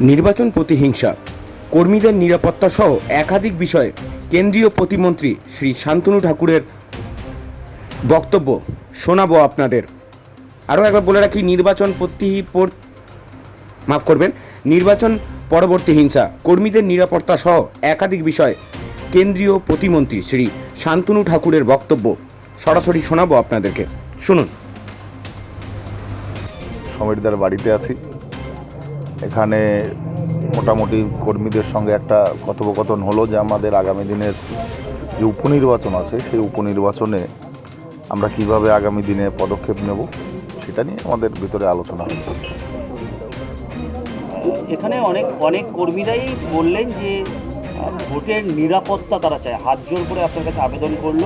নির্বাচন প্রতিহিংসা। কর্মীদের নিরাপত্তা সহ একাধিক বিষয়ে কেন্দ্রীয় প্রতিমন্ত্রী শ্রী শান্তনু ঠাকুরের বক্তব্য শোনাবো আপনাদের। আরও একবার বলে রাখি, নির্বাচন প্রতি মাফ করবেন, নির্বাচন পরবর্তী হিংসা। কর্মীদের নিরাপত্তা সহ একাধিক বিষয়ে কেন্দ্রীয় প্রতিমন্ত্রী শ্রী শান্তনু ঠাকুরের বক্তব্য সরাসরি শোনাবো আপনাদেরকে। শুনুন। সমীরদার বাড়িতে আছি। এখানে মোটামুটি কর্মীদের সঙ্গে একটা কথোপকথন হলো যে আমাদের আগামী দিনের যে উপনির্বাচন আছে, সেই উপনির্বাচনে আমরা কীভাবে আগামী দিনে পদক্ষেপ নেব, সেটা নিয়ে আমাদের ভিতরে আলোচনা হচ্ছে এখানে অনেক অনেক কর্মীরাই বললেন যে ভোটের নিরাপত্তা তারা চায়। হাত জোর করে আপনার কাছে আবেদন করল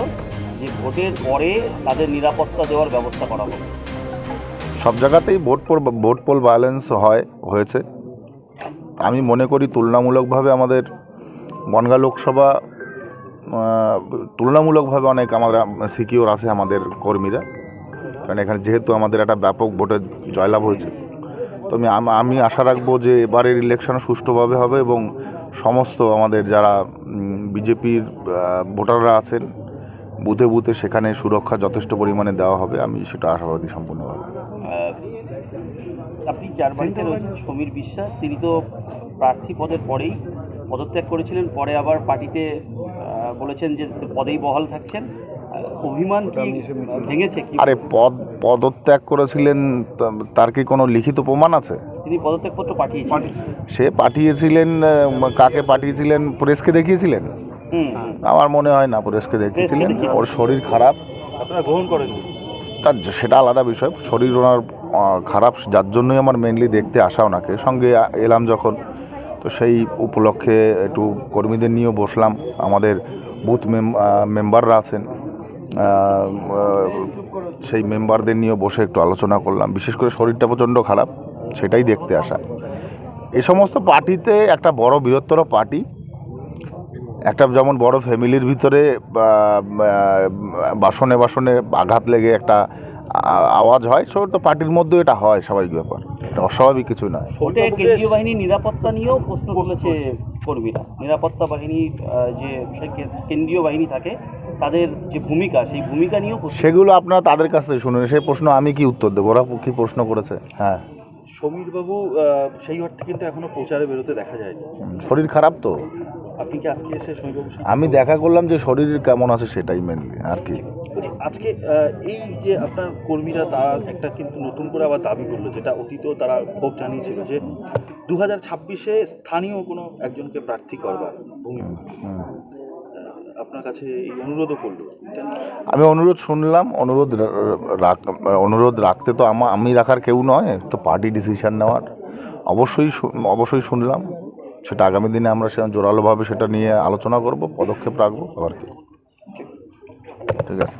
যে, ভোটের পরে তাদের নিরাপত্তা দেওয়ার ব্যবস্থা করা হোক। সব জায়গাতেই vote poll vote poll violence হয়, হয়েছে। আমি মনে করি তুলনামূলকভাবে আমাদের বনগা লোকসভা তুলনামূলকভাবে অনেক আমাদের সিকিওর আছে আমাদের কর্মীরা। কারণ এখানে যেহেতু আমাদের একটা ব্যাপক ভোটে জয়লাভ হয়েছে। তো আমি আমি আশা রাখব যে এবারের ইলেকশন সুষ্ঠুভাবে হবে এবং সমস্ত আমাদের যারা বিজেপির ভোটাররা আছেন, বুথে বুথে সেখানে সুরক্ষা যথেষ্ট পরিমাণে দেওয়া হবে। আমি সেটা আশাবাদী সম্পূর্ণভাবে। বাড়িতে রয়েছেন সমীর বিশ্বাস। তিনি তো প্রার্থী পদের পরেই পদত্যাগ করেছিলেন। পরে আবার পার্টিতে বলেছেন যে পদেই বহাল থাকছেন। অভিমান কি ভেঙেছে কি? আরে পদ পদত্যাগ করেছিলেন তার কি কোনো লিখিত প্রমাণ আছে? তিনি পদত্যাগপত্র পাঠিয়েছিলেন। সে পাঠিয়েছিলেন কাকে পাঠিয়েছিলেন? প্রেসকে দেখিয়েছিলেন? আমার মনে হয় না প্রেসকে দেখিয়েছিলেন। ওর শরীর খারাপ। আপনারা গ্রহণ করেন তার সেটা আলাদা বিষয়। শরীর ওনার খারাপ, যার জন্যই আমার মেনলি দেখতে আসা ওনাকে। সঙ্গে এলাম যখন, তো সেই উপলক্ষে একটু কর্মীদের নিয়েও বসলাম। আমাদের বুথ মেম- মেম্বাররা আছেন। সেই মেম্বারদের নিয়েও বসে একটু আলোচনা করলাম। বিশেষ করে শরীরটা প্রচণ্ড খারাপ, সেটাই দেখতে আসা। এই সমস্ত পার্টিতে একটা বড় বৃহত্তর পার্টি, একটা যেমন বড় ফ্যামিলির ভিতরে বাসনে বাসনে আঘাত লেগে একটা আওয়াজ হয় সব তো পার্টির মধ্যে এটা হয় স্বাভাবিক ব্যাপার। এটা অস্বাভাবিক কিছু নয়। ভোটে কেন্দ্রীয় বাহিনীর নিরাপত্তা নিয়েও প্রশ্ন তুলেছে কর্মীরা। নিরাপত্তা বাহিনী যে সে কে- কেন্দ্রীয় বাহিনী থাকে তাদের যে ভূমিকা সেই ভূমিকা নিয়েও সেগুলো আপনারা তাদের কাছ থেকে শুনুন সেই প্রশ্ন আমি কি উত্তর দেবো? ওরা কি প্রশ্ন করেছে? হ্যাঁ। সমীরবাবু সেই অর্থে কিন্তু এখনও প্রচারে বেরোতে দেখা যায়নি। শরীর খারাপ তো। আপনি কি আজকে এসে সমীরবাবুর সাথে আমি দেখা করলাম যে শরীর কেমন আছে সেটাই মেনলি আর কি। আজকে এই যে আপনার কর্মীরা তারা একটা কিন্তু নতুন করে আবার দাবি করল যেটা অতীতেও তারা ক্ষোভ জানিয়েছিল যে দু হাজার ছাব্বিশে স্থানীয় কোনো একজনকে প্রার্থী করবার হুম। আপনার কাছে এই অনুরোধও করল। আমি অনুরোধ শুনলাম অনুরোধ অনুরোধ রাখতে তো আমা আমি রাখার কেউ নয় তো পার্টি ডিসিশন নেওয়ার। অবশ্যই অবশ্যই শুনলাম সেটা আগামী দিনে আমরা সে জোরালোভাবে সেটা নিয়ে আলোচনা করব পদক্ষেপ রাখব আবার কি। ঠিক আছে।